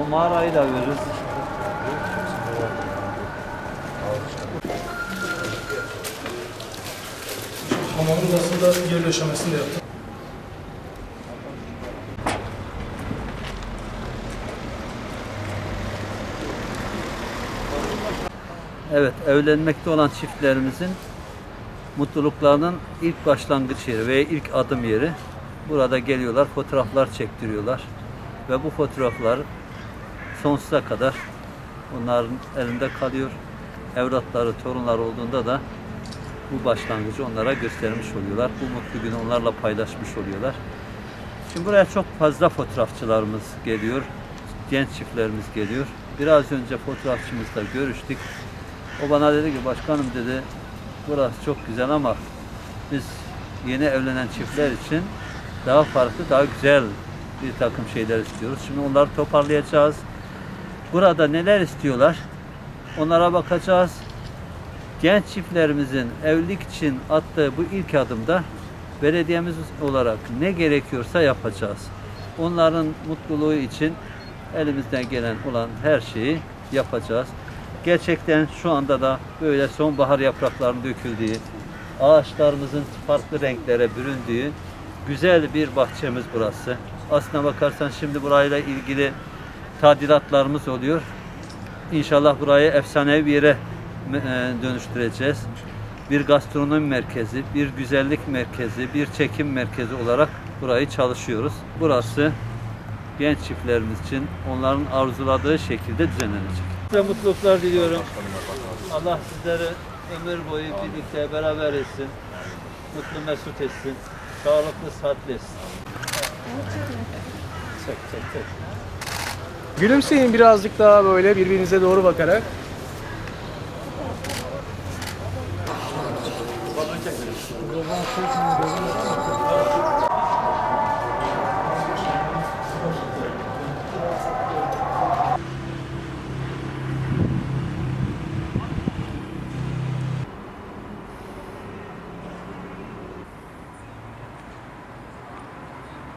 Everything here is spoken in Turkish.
O mağarayı da veririz. Hamamın aslında yer döşemesini de yaptık. Evet, evlenmekte olan çiftlerimizin mutluluklarının ilk başlangıç yeri ve ilk adım yeri. Burada geliyorlar, fotoğraflar çektiriyorlar. Ve bu fotoğraflar sonsuza kadar onların elinde kalıyor. Evlatları, torunlar olduğunda da bu başlangıcı onlara göstermiş oluyorlar. Bu mutlu günü onlarla paylaşmış oluyorlar. Şimdi buraya çok fazla fotoğrafçılarımız geliyor. Genç çiftlerimiz geliyor. Biraz önce fotoğrafçımızla görüştük. O bana dedi ki başkanım dedi burası çok güzel ama biz yeni evlenen çiftler için daha farklı, daha güzel bir takım şeyler istiyoruz. Şimdi onları toparlayacağız. Burada neler istiyorlar? Onlara bakacağız. Genç çiftlerimizin evlilik için attığı bu ilk adımda belediyemiz olarak ne gerekiyorsa yapacağız. Onların mutluluğu için elimizden gelen olan her şeyi yapacağız. Gerçekten şu anda da böyle sonbahar yapraklarının döküldüğü, ağaçlarımızın farklı renklere büründüğü güzel bir bahçemiz burası. Aslına bakarsan şimdi burayla ilgili tadilatlarımız oluyor. İnşallah burayı efsanevi bir yere e, dönüştüreceğiz. Bir gastronomi merkezi, bir güzellik merkezi, bir çekim merkezi olarak burayı çalışıyoruz. Burası genç çiftlerimiz için onların arzuladığı şekilde düzenlenecek. Size mutluluklar diliyorum. Allah sizleri ömür boyu birlikte beraber etsin. Mutlu mesut etsin. Sağlıklı, sıhhatli etsin. Çek, çek, çek. Gülümseyin birazcık daha böyle birbirinize doğru bakarak.